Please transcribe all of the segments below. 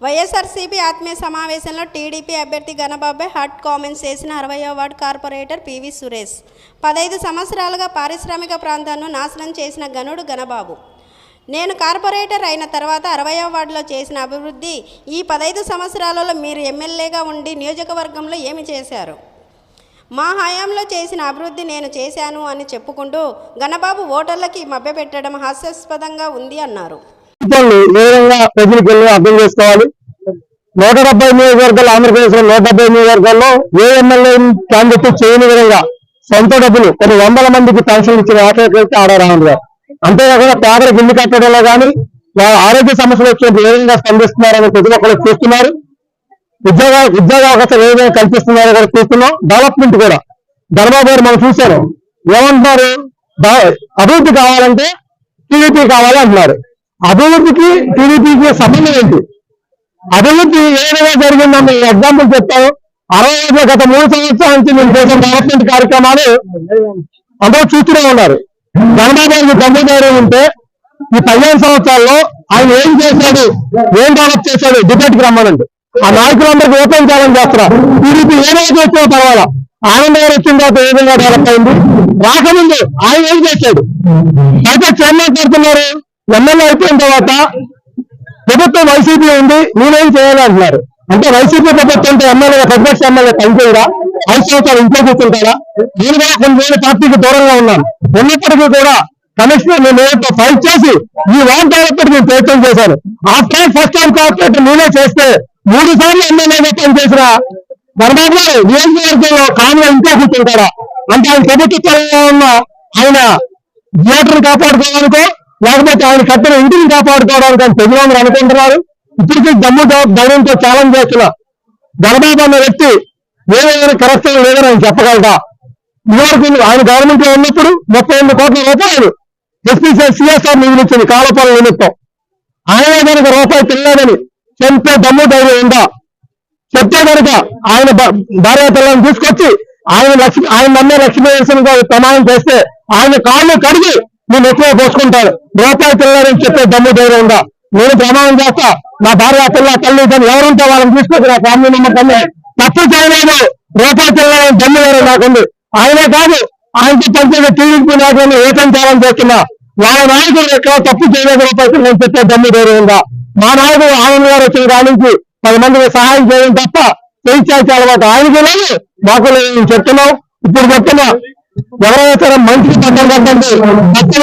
వైఎస్ఆర్సీపీ ఆత్మీయ సమావేశంలో టీడీపీ అభ్యర్థి గణబాబే హాట్ కామెంట్స్ చేసిన అరవయో వార్డు కార్పొరేటర్ పివి సురేష్. పదైదు సంవత్సరాలుగా పారిశ్రామిక ప్రాంతాలను నాశనం చేసిన గనుడు గణబాబు నేను కార్పొరేటర్ అయిన తర్వాత అరవయో వార్డులో చేసిన అభివృద్ధి ఈ పదైదు సంవత్సరాలలో మీరు ఎమ్మెల్యేగా ఉండి నియోజకవర్గంలో ఏమి చేశారు? మా హయాంలో చేసిన అభివృద్ధి నేను చేశాను అని చెప్పుకుంటూ గణబాబు ఓటర్లకి మభ్యపెట్టడం హాస్యాస్పదంగా ఉంది అన్నారు. అర్థం చేసుకోవాలి? నూట డెబ్బై నియోజకవర్గాలు ఆంధ్రప్రదేశ్లో నూట డెబ్బై నియోజకవర్గాల్లో ఏ ఎమ్మెల్యే క్యాండిడేట్ చేయని విధంగా సొంత డబ్బులు కొన్ని వందల మందికి పెన్షన్ ఇచ్చిన ఏకైతే ఆడ గారు అంతేకాకుండా పేదలకు ఇల్లు కట్టడంలో కానీ వాళ్ళ ఆరోగ్య సమస్యలు వచ్చినప్పుడు ఏ విధంగా స్పందిస్తున్నారని ప్రతి ఒక్కరు చూస్తున్నారు. ఉద్యోగ ఉద్యోగ అవకాశాలు ఏ విధంగా కల్పిస్తున్నారో కూడా చూస్తున్నాం. డెవలప్మెంట్ కూడా. ధర్మాబారు మనం చూశారు. ఏమంటున్నారు? అభివృద్ధి కావాలంటే టీడీపీ కావాలి అంటున్నారు. అభివృద్ధికి టీడీపీకి సంబంధం ఏంటి? అభివృద్ధి ఏ విధంగా జరిగిందని ఎగ్జాంపుల్ చెప్తాను అరవై ఐదులో గత మూడు సంవత్సరాల నుంచి మేము చేసిన డెవలప్మెంట్ కార్యక్రమాలు అందరూ చూస్తూనే ఉన్నారు. చంద్రబాబు గారికి దమ్ముదారు ఉంటే ఈ పదిహేను సంవత్సరాల్లో ఆయన ఏం చేశాడు? ఏం డెవలప్ చేశాడు? డిబేట్కి రమ్మనండి. ఆ నాయకులందరికీ ఓపెన్ ఛాలెంజ్ చేస్తున్నారు. టీడీపీ ఏ రోజు వచ్చినా పర్వాలా? ఆనంద్ గారు వచ్చిన తర్వాత ఏ విధంగా డెవలప్ అయింది? రాకముందు ఆయన ఏం చేశాడు? అయితే చైర్మన్ పెడుతున్నారు ఎమ్మెల్యే అయిపోయిన తర్వాత ప్రభుత్వం వైసీపీ ఉంది నేనేం చేయాలి అంటున్నారు. అంటే వైసీపీ ప్రభుత్వంతో ఎమ్మెల్యే ప్రతిపక్ష ఎమ్మెల్యే పనిచేయరా? ఐదు సంవత్సరాలు ఇంట్లో కూర్చుంటారా? నేను కూడా కొన్ని వేల పార్టీకి దూరంగా ఉన్నాను. ఉన్నప్పటికీ కూడా కమిషనర్ నేను నేరుతో ఫైట్ చేసి ఈ వాన్ నేను ప్రయత్నం చేశాను. ఆఫ్టర్ ఫస్ట్ టైం కార్పొరేటర్ నేనే చేస్తే మూడు సార్లు ఎమ్మెల్యేగా పనిచేసిన ధర్మాబు గారు నియోజకవర్గంలో కానుగా ఇంకా కూర్చుంటారా అంటే ఆయన ప్రభుత్వంలో ఉన్న ఆయన థియేటర్ కాపాడుకోవాలనుకో లేకపోతే ఆయన కట్టిన ఇంటిని కాపాడుకోవడానికి ఆయన ప్రజలందరూ అనుకుంటున్నారు. ఇప్పటికీ దమ్ము ధైర్యంతో ఛాలెంజ్ చేస్తున్నా ధర్మాబు అన్న వ్యక్తి ఏదైనా కరెక్ట్గా లేదని ఆయన చెప్పగలరా ఇదివరకు ఆయన గవర్నమెంట్లో ఉన్నప్పుడు ముప్పై ఎనిమిది కోట్ల రూపాయలు ఎస్పీసీ సిఎస్ఆర్ నిధులు ఇచ్చింది కాలపాల నిమిత్తం. ఆయన కనుక రూపాయి తినలేదని చెంపే దమ్ము ధైర్యం ఉందా? చెప్తే కనుక ఆయన భార్య పిల్లలను తీసుకొచ్చి ఆయన లక్ష్మి ఆయన నమ్మే లక్ష్మీ గారు ప్రమాణం చేస్తే ఆయన కాళ్ళు కడిగి నేను ఎక్కువ పోసుకుంటాను. రూపాయి పిల్లలని చెప్పే దమ్ము ధైర్యం ఉందా? నేను ప్రమాణం చేస్తా. నా భార్య పిల్ల తల్లి తను ఎవరుంటే వాళ్ళని తీసుకొచ్చి నా ఫ్యామిలీ మెంబర్ తల్లి తప్పు చేయలేదు. రూపాయి పిల్లలని దమ్ము ధైర్యం నాకుంది. ఆయనే కాదు ఆయనకి పనిచేసే టీడీపీ నాయకులను ఏకం చేస్తున్నా వాళ్ళ నాయకులు ఎక్కడ తప్పు చేయలేదు రూపాయి నేను చెప్పే దమ్ము ఉందా మా నాయకుడు ఆనంద్ గారు వచ్చిన కాడి పది మందికి సహాయం చేయడం తప్ప చేయించాల్సిన అలవాటు ఆయనకి లేదు. మాకు నేను చెప్తున్నాం. ఇప్పుడు చెప్తున్నా ఎవరైతే సరే పట్టం కట్టండి పక్కన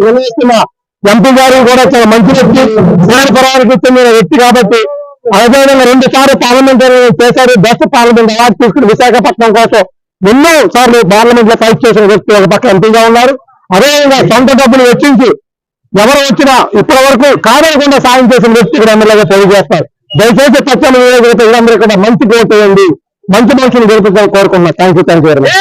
నిర్ణయిస్తున్నా ఎంపీ గారు కూడా చాలా మంచి వ్యక్తి సేనపురానికి చెందిన వ్యక్తి కాబట్టి అదేవిధంగా రెండు సార్లు పార్లమెంటరీ చేశారు బెస్ట్ పార్లమెంట్ అవార్డు తీసుకుని విశాఖపట్నం కోసం ఎన్నో సార్లు పార్లమెంట్లో ఫైట్ చేసిన వ్యక్తి ఒక పక్క ఎంపీగా ఉన్నారు. అదేవిధంగా సొంత డబ్బులు వెచ్చించి ఎవరు వచ్చినా ఇప్పటి వరకు కాదనకుండా సాయం చేసిన వ్యక్తి ఇక్కడ ఎమ్మెల్యేగా తెలియజేస్తారు దయచేసి పచ్చని వీడియో ప్రజలందరూ కూడా మంచి గెలుపు మంచి మనుషులు గెలుపుతారు కోరుకుంటున్నా thank you thank you very much